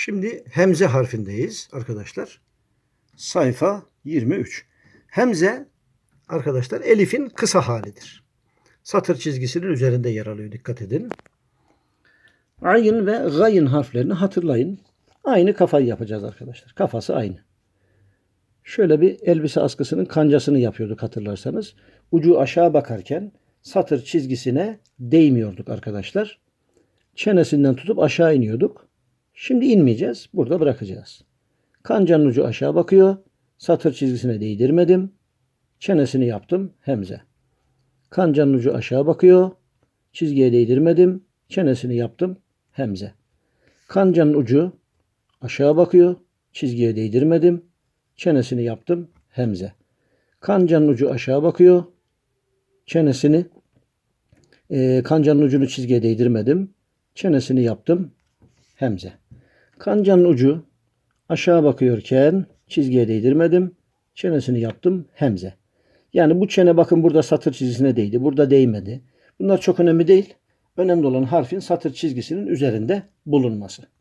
Şimdi hemze harfindeyiz arkadaşlar. Sayfa 23. Hemze arkadaşlar elifin kısa halidir. Satır çizgisinin üzerinde yer alıyor. Dikkat edin. Ayın ve gayın harflerini hatırlayın. Aynı kafayı yapacağız arkadaşlar. Kafası aynı. Şöyle bir elbise askısının kancasını yapıyorduk hatırlarsanız. Ucu aşağı bakarken satır çizgisine değmiyorduk arkadaşlar. Çenesinden tutup aşağı iniyorduk. Şimdi inmeyeceğiz. Burada bırakacağız. Kancanın ucu aşağı bakıyor. Satır çizgisine değdirmedim. Çenesini yaptım. Hemze. Kancanın ucu aşağı bakıyor. Çizgiye değdirmedim. Çenesini yaptım. Hemze. Kancanın ucu aşağı bakıyor. Çizgiye değdirmedim. Çenesini yaptım. Hemze. Kancanın ucu aşağı bakıyor. Çenesini e, kancanın ucunu çizgiye değdirmedim. Çenesini yaptım. Hemze. Kancanın ucu aşağı bakıyorken çizgiye değdirmedim. Çenesini yaptım. Hemze. Yani bu çene bakın burada satır çizgisine değdi. Burada değmedi. Bunlar çok önemli değil. Önemli olan harfin satır çizgisinin üzerinde bulunması.